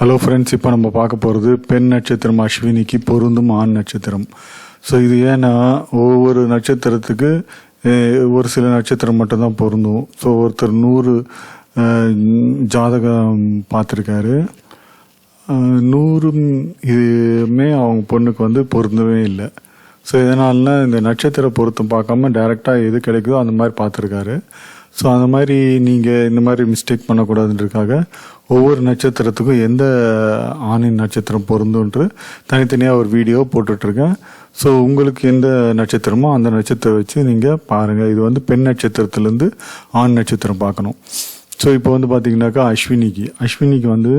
Hello friends இப்போ நம்ம பார்க்க போகிறது பெண் நட்சத்திரம் அஸ்வினிக்கு பொருந்தும் ஆண் நட்சத்திரம். ஸோ இது ஏன்னா ஒவ்வொரு நட்சத்திரத்துக்கு ஒரு சில நட்சத்திரம் மட்டும்தான் பொருந்தும். ஸோ ஒருத்தர் நூறு ஜாதகம் பார்த்துருக்காரு. நூறு நூறும் இதுமே அவங்க பொண்ணுக்கு வந்து பொருந்தவே இல்லை. ஸோ இதனால்னா இந்த நட்சத்திர பொருத்தம் பார்க்காம டைரெக்டாக எது கிடைக்குதோ அந்த மாதிரி பார்த்துருக்காரு. ஸோ அந்த மாதிரி நீங்கள் இந்த மாதிரி மிஸ்டேக் பண்ணக்கூடாதுன்றதுக்காக ஒவ்வொரு நட்சத்திரத்துக்கும் எந்த ஆணின் நட்சத்திரம் பொருந்தும்ன்று தனித்தனியாக ஒரு வீடியோ போட்டுட்ருக்கேன். ஸோ உங்களுக்கு எந்த நட்சத்திரமோ அந்த நட்சத்திரம் வச்சு நீங்கள் பாருங்கள் இது வந்து பெண் நட்சத்திரத்துலேருந்து ஆண் நட்சத்திரம் பார்க்கணும். ஸோ இப்போ வந்து பார்த்தீங்கன்னாக்கா அஸ்வினிக்கு. அஸ்வினிக்கு வந்து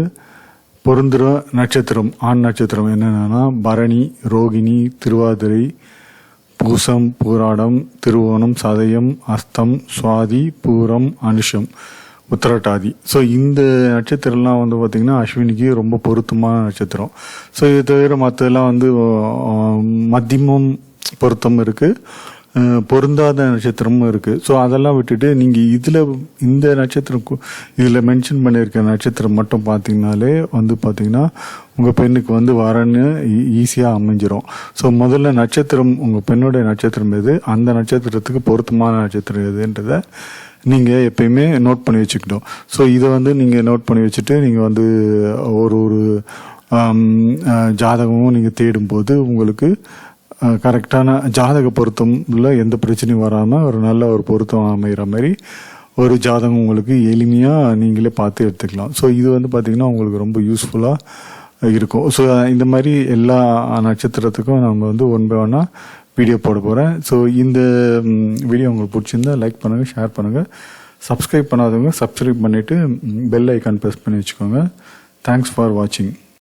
பொருந்துற நட்சத்திரம் ஆண் நட்சத்திரம் என்னென்னா பரணி ரோகிணி திருவாதிரை பூசம் பூராடம் திருவோணம் சதயம் அஸ்தம் சுவாதி பூரம் அனுஷம். உத்திரட்டாதி. ஸோ இந்த நட்சத்திரம்லாம் வந்து பார்த்திங்கன்னா அஸ்வினிக்கு ரொம்ப பொருத்தமான நட்சத்திரம். ஸோ இது தவிர மற்றதெல்லாம் வந்து மத்தியமம் பொருத்தம் இருக்குது பொருந்தாத நட்சத்திரமும் இருக்குது ஸோ அதெல்லாம் விட்டுட்டு நீங்கள் இதில் இந்த நட்சத்திரம் இதில் மென்ஷன் பண்ணியிருக்க நட்சத்திரம் மட்டும் பார்த்தீங்கனாலே வந்து பார்த்தீங்கன்னா உங்கள் பெண்ணுக்கு வந்து வரன்னு ஈஸியாக அமைஞ்சிரும். ஸோ முதல்ல நட்சத்திரம் உங்கள் பெண்ணுடைய நட்சத்திரம் எது? அந்த நட்சத்திரத்துக்கு பொருத்தமான நட்சத்திரம் எதுன்றதை நீங்கள் எப்பயுமே நோட் பண்ணி வச்சுக்கணும். ஸோ இதை வந்து நீங்கள் நோட் பண்ணி வச்சுட்டு நீங்கள் வந்து ஒரு ஒரு ஜாதகமும் நீங்கள் தேடும்போது உங்களுக்கு கரெக்டான ஜாதக பொருத்தம்ல எந்த பிரச்சனையும் வராமல் ஒரு நல்ல ஒரு பொருத்தம் அமைகிற மாதிரி ஒரு ஜாதகம் உங்களுக்கு எளிமையாக நீங்களே பார்த்து எடுத்துக்கலாம். ஸோ இது வந்து பார்த்திங்கன்னா உங்களுக்கு ரொம்ப யூஸ்ஃபுல்லாக இருக்கும். ஸோ இந்த மாதிரி எல்லா நட்சத்திரத்துக்கும் நம்ம வந்து ஒன் பை ஒன்னாக வீடியோ போட போகிறேன் ஸோ இந்த வீடியோ உங்களுக்கு பிடிச்சிருந்தா லைக் பண்ணுங்கள் ஷேர் பண்ணுங்கள் சப்ஸ்கிரைப் பண்ணாதவங்க சப்ஸ்கிரைப் பண்ணிவிட்டு பெல் ஐக்கான் ப்ரெஸ் பண்ணி வச்சுக்கோங்க. தேங்க்ஸ் ஃபார் வாட்சிங்